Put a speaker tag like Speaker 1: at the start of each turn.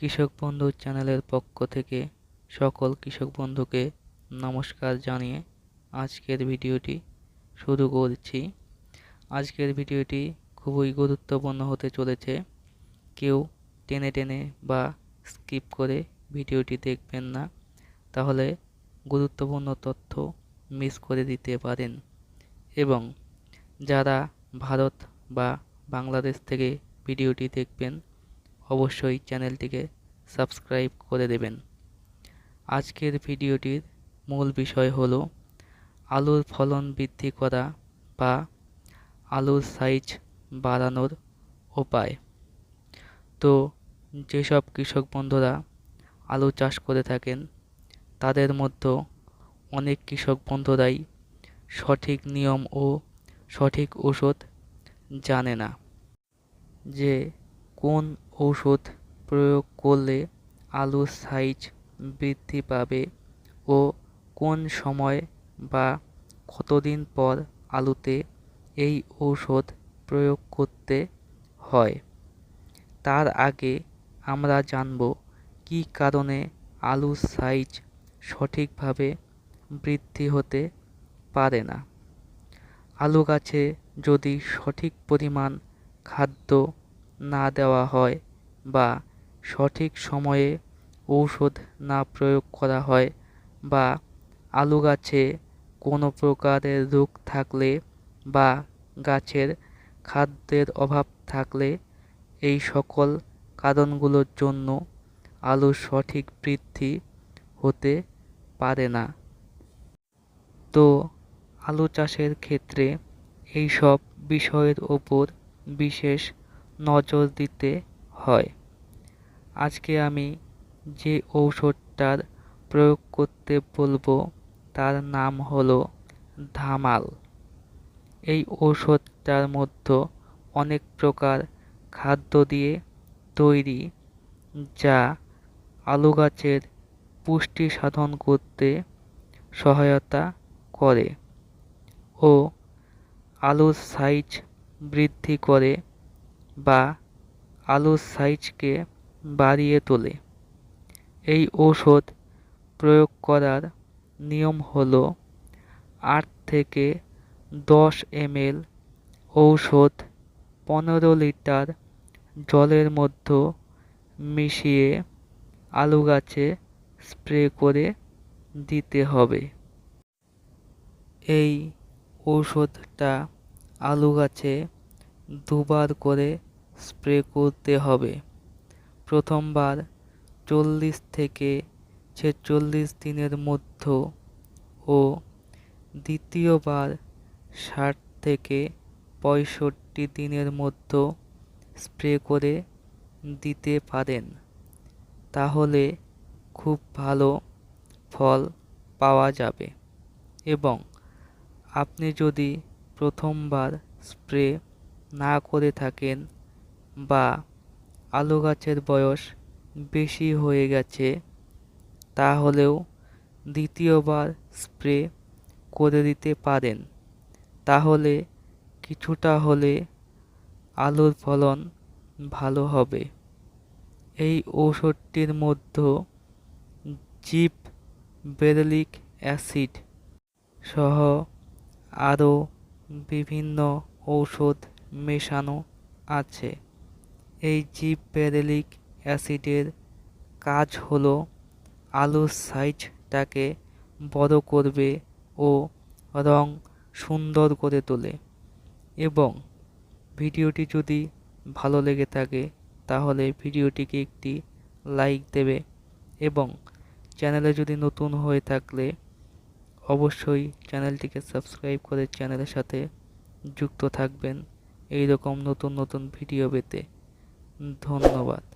Speaker 1: কৃষক বন্ধু চ্যানেলের পক্ষ থেকে সকল কৃষক বন্ধুকে নমস্কার জানিয়ে আজকের ভিডিওটি শুরু করছি। আজকের ভিডিওটি খুবই গুরুত্বপূর্ণ হতে চলেছে। কেউ টেনে টেনে বা স্কিপ করে ভিডিওটি দেখবেন না, তাহলে গুরুত্বপূর্ণ তথ্য মিস করে দিতে পারেন। এবং যারা ভারত বা বাংলাদেশ থেকে ভিডিওটি দেখবেন অবশ্যই চ্যানেলটিকে সাবস্ক্রাইব করে দেবেন। আজকের ভিডিওটির মূল বিষয় হলো আলুর ফলন বৃদ্ধি করা বা আলুর সাইজ বাড়ানোর উপায়। তো যেসব কৃষক বন্ধুরা আলু চাষ করে থাকেন, তাদের মধ্যে অনেক কৃষক বন্ধুরাই সঠিক নিয়ম ও সঠিক ওষুধ জানে না যে কোন ঔষধ প্রয়োগ করলে আলুর সাইজ বৃদ্ধি পাবে ও কোন সময় বা কতদিন পর আলুতে এই ঔষধ প্রয়োগ করতে হয়? তার আগে আমরা জানব কী কারণে আলুর সাইজ সঠিকভাবে বৃদ্ধি হতে পারে না। আলু গাছে যদি সঠিক পরিমাণ খাদ্য না দেওয়া হয় বা সঠিক সময়ে ঔষধ না প্রয়োগ করা হয় বা আলু গাছে কোনো প্রকারের রোগ থাকলে বা গাছের খাদ্যের অভাব থাকলে এই সকল কারণগুলোর জন্য আলুর সঠিক বৃদ্ধি হতে পারে না। তো আলু চাষের ক্ষেত্রে এই সব বিষয়ের ওপর বিশেষ নজর দিতে হয়। আজকে আমি যে ঔষধটার প্রয়োগ করতে বলব, তার নাম হলো ধামাল। এই ঔষধটার মধ্যে অনেক প্রকার খাদ্য দিয়ে তৈরি, যা আলু গাছের পুষ্টি সাধন করতে সহায়তা করে ও আলুর সাইজ বৃদ্ধি করে বা আলুর সাইজকে বাড়িয়ে তোলে। এই ঔষধ প্রয়োগ করার নিয়ম হলো আট থেকে দশ এমএল ঔষধ পনেরো লিটার জলের মধ্যে মিশিয়ে আলু গাছে স্প্রে করে দিতে হবে। এই ঔষধটা আলু গাছে দুবার করে স্প্রে করতে হবে। প্রথমবার চল্লিশ থেকে ছেচল্লিশ দিনের মধ্য ও দ্বিতীয়বার ষাট থেকে পঁয়ষট্টি দিনের মধ্য স্প্রে করে দিতে পারেন। তাহলে খুব ভালো ফল পাওয়া যাবে। এবং আপনি যদি প্রথমবার স্প্রে না করে থাকেন বা আলু গাছের বয়স বেশি হয়ে গেছে, তাহলেও দ্বিতীয়বার স্প্রে করে দিতে পারেন। তাহলে কিছুটা হলে আলুর ফলন ভালো হবে। এই ঔষধটির মধ্যে জিপ বেরলিক অ্যাসিড সহ আরও বিভিন্ন ঔষধ মেশানো আছে। এই জিপেরেলিক অ্যাসিডের কাজ হলো আলুর সাইজটাকে বড় করবে ও রং সুন্দর করে তোলে। এবং ভিডিওটি যদি ভালো লেগে থাকে, তাহলে ভিডিওটিকে একটি লাইক দেবে এবং চ্যানেলে যদি নতুন হয়ে থাকলে অবশ্যই চ্যানেলটিকে সাবস্ক্রাইব করে চ্যানেলের সাথে যুক্ত থাকবেন। এই রকম নতুন নতুন ভিডিও পেতে। ধন্যবাদ।